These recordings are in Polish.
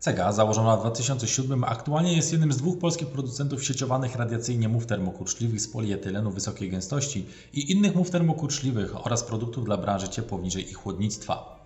Cega, założona w 2007, aktualnie jest jednym z dwóch polskich producentów sieciowanych radiacyjnie mów termokurczliwych z polietylenu wysokiej gęstości i innych mów termokurczliwych oraz produktów dla branży ciepłowniczej i chłodnictwa.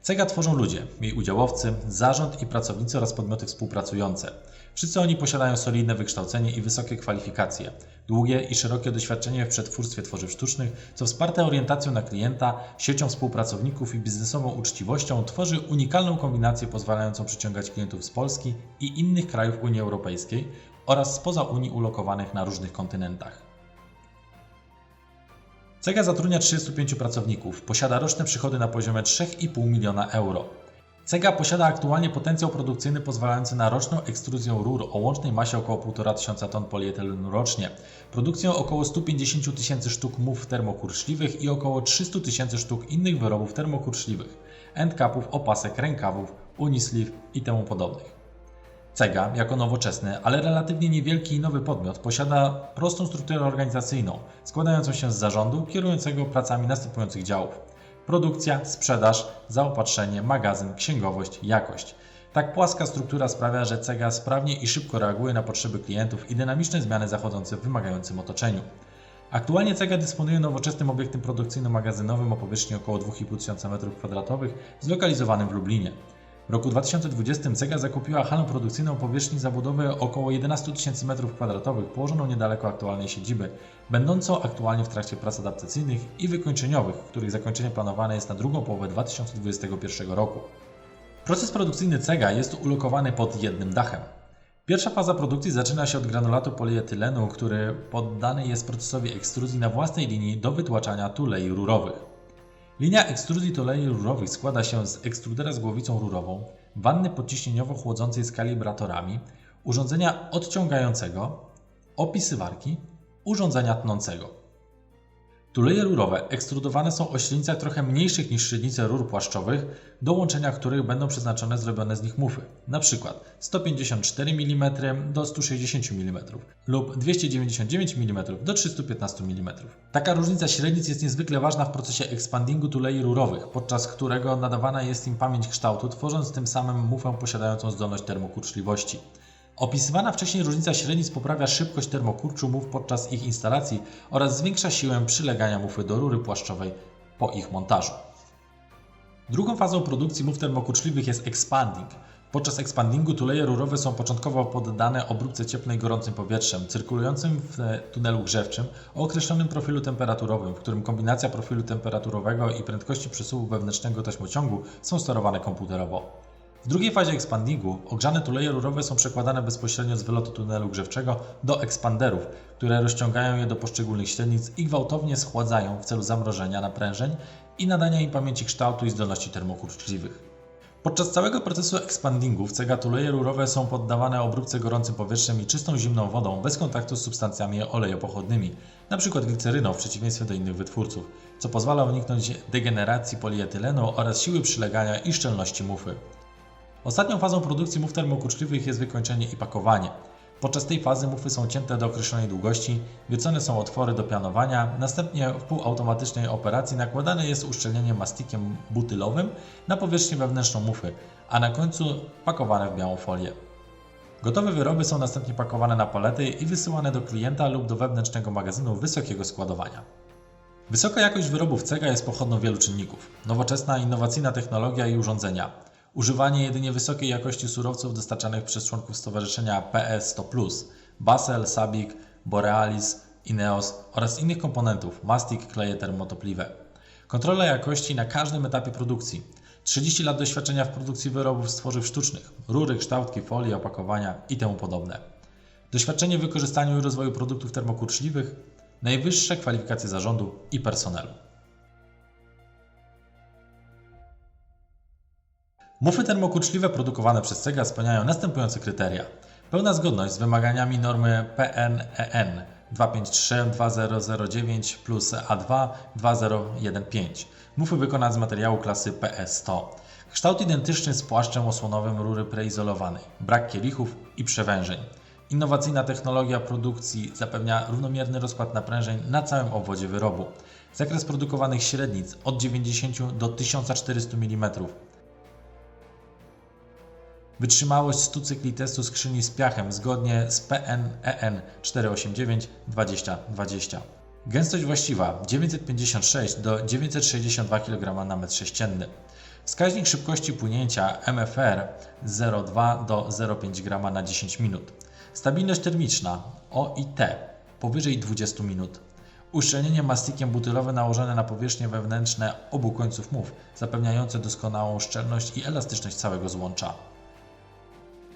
Cega tworzą ludzie, jej udziałowcy, zarząd i pracownicy oraz podmioty współpracujące. Wszyscy oni posiadają solidne wykształcenie i wysokie kwalifikacje, długie i szerokie doświadczenie w przetwórstwie tworzyw sztucznych, co wsparte orientacją na klienta, siecią współpracowników i biznesową uczciwością tworzy unikalną kombinację pozwalającą przyciągać klientów z Polski i innych krajów Unii Europejskiej oraz spoza Unii ulokowanych na różnych kontynentach. Cega zatrudnia 35 pracowników, posiada roczne przychody na poziomie 3,5 miliona euro. Cega posiada aktualnie potencjał produkcyjny pozwalający na roczną ekstruzję rur o łącznej masie około 1,5 tysiąca ton polietylenu rocznie, produkcję około 150 tysięcy sztuk mów termokurczliwych i około 300 tysięcy sztuk innych wyrobów termokurczliwych, endcapów, opasek, rękawów, unisleeve i temu podobnych. Cega, jako nowoczesny, ale relatywnie niewielki i nowy podmiot, posiada prostą strukturę organizacyjną, składającą się z zarządu kierującego pracami następujących działów: produkcja, sprzedaż, zaopatrzenie, magazyn, księgowość, jakość. Tak płaska struktura sprawia, że Cega sprawnie i szybko reaguje na potrzeby klientów i dynamiczne zmiany zachodzące w wymagającym otoczeniu. Aktualnie Cega dysponuje nowoczesnym obiektem produkcyjno-magazynowym o powierzchni około 2,5 tysiąca m2 zlokalizowanym w Lublinie. W roku 2020 Cega zakupiła halę produkcyjną o powierzchni zabudowy około 11 tysięcy m2 położoną niedaleko aktualnej siedziby, będącą aktualnie w trakcie prac adaptacyjnych i wykończeniowych, których zakończenie planowane jest na drugą połowę 2021 roku. Proces produkcyjny Cega jest ulokowany pod jednym dachem. Pierwsza faza produkcji zaczyna się od granulatu polietylenu, który poddany jest procesowi ekstruzji na własnej linii do wytłaczania tulei rurowych. Linia ekstruzji tulei rurowych składa się z ekstrudera z głowicą rurową, wanny podciśnieniowo-chłodzącej z kalibratorami, urządzenia odciągającego, opisywarki, urządzenia tnącego. Tuleje rurowe ekstrudowane są o średnicach trochę mniejszych niż średnice rur płaszczowych, do łączenia których będą przeznaczone zrobione z nich mufy, np. 154 mm do 160 mm lub 299 mm do 315 mm. Taka różnica średnic jest niezwykle ważna w procesie ekspandingu tulei rurowych, podczas którego nadawana jest im pamięć kształtu, tworząc tym samym mufę posiadającą zdolność termokurczliwości. Opisywana wcześniej różnica średnic poprawia szybkość termokurczu mów podczas ich instalacji oraz zwiększa siłę przylegania mufy do rury płaszczowej po ich montażu. Drugą fazą produkcji mów termokurczliwych jest expanding. Podczas expandingu tuleje rurowe są początkowo poddane obróbce cieplnej gorącym powietrzem, cyrkulującym w tunelu grzewczym o określonym profilu temperaturowym, w którym kombinacja profilu temperaturowego i prędkości przesuwu wewnętrznego taśmociągu są sterowane komputerowo. W drugiej fazie ekspandingu ogrzane tuleje rurowe są przekładane bezpośrednio z wylotu tunelu grzewczego do ekspanderów, które rozciągają je do poszczególnych średnic i gwałtownie schładzają w celu zamrożenia naprężeń i nadania im pamięci kształtu i zdolności termokurczliwych. Podczas całego procesu ekspandingu w cega tuleje rurowe są poddawane obróbce gorącym powietrzem i czystą zimną wodą bez kontaktu z substancjami olejopochodnymi, np. gliceryną w przeciwieństwie do innych wytwórców, co pozwala uniknąć degeneracji polietylenu oraz siły przylegania i szczelności mufy. Ostatnią fazą produkcji mów termokurczliwych jest wykończenie i pakowanie. Podczas tej fazy mufy są cięte do określonej długości, wiecone są otwory do pianowania, następnie w półautomatycznej operacji nakładane jest uszczelnienie mastikiem butylowym na powierzchnię wewnętrzną mufy, a na końcu pakowane w białą folię. Gotowe wyroby są następnie pakowane na palety i wysyłane do klienta lub do wewnętrznego magazynu wysokiego składowania. Wysoka jakość wyrobów Cega jest pochodną wielu czynników. Nowoczesna, innowacyjna technologia i urządzenia, Używanie jedynie wysokiej jakości surowców dostarczanych przez członków stowarzyszenia PS100+, Basel, Sabic, Borealis, Ineos oraz innych komponentów, mastik, kleje termotopliwe. Kontrola jakości na każdym etapie produkcji. 30 lat doświadczenia w produkcji wyrobów z tworzyw sztucznych, rury, kształtki, folie, opakowania itd. Doświadczenie w wykorzystaniu i rozwoju produktów termokurczliwych, najwyższe kwalifikacje zarządu i personelu. Mufy termokurczliwe produkowane przez Cega spełniają następujące kryteria. Pełna zgodność z wymaganiami normy PNEN 253-2009 plus A2 2015. Mufy wykonane z materiału klasy PS100. Kształt identyczny z płaszczem osłonowym rury preizolowanej. Brak kielichów i przewężeń. Innowacyjna technologia produkcji zapewnia równomierny rozkład naprężeń na całym obwodzie wyrobu. Zakres produkowanych średnic od 90 do 1400 mm. Wytrzymałość 100 cykli testu skrzyni z piachem zgodnie z PN-EN 489 2020. Gęstość właściwa 956 do 962 kg na metr sześcienny. Wskaźnik szybkości płynięcia MFR 0,2 do 0,5 g na 10 minut. Stabilność termiczna O i T powyżej 20 minut. Uszczelnienie mastikiem butylowe nałożone na powierzchnie wewnętrzne obu końców mów, zapewniające doskonałą szczelność i elastyczność całego złącza.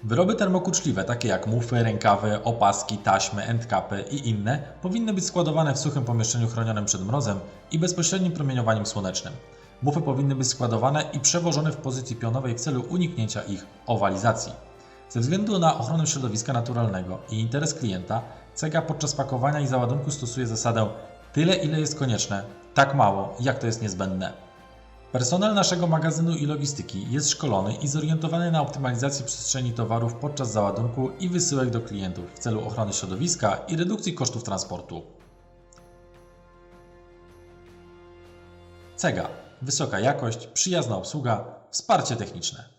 Wyroby termokuczliwe, takie jak mufy, rękawy, opaski, taśmy, endkapy i inne, powinny być składowane w suchym pomieszczeniu chronionym przed mrozem i bezpośrednim promieniowaniem słonecznym. Mufy powinny być składowane i przewożone w pozycji pionowej w celu uniknięcia ich owalizacji. Ze względu na ochronę środowiska naturalnego i interes klienta, CEGA podczas pakowania i załadunku stosuje zasadę tyle ile jest konieczne, tak mało jak to jest niezbędne. Personel naszego magazynu i logistyki jest szkolony i zorientowany na optymalizację przestrzeni towarów podczas załadunku i wysyłek do klientów w celu ochrony środowiska i redukcji kosztów transportu. CEGA. Wysoka jakość, przyjazna obsługa, wsparcie techniczne.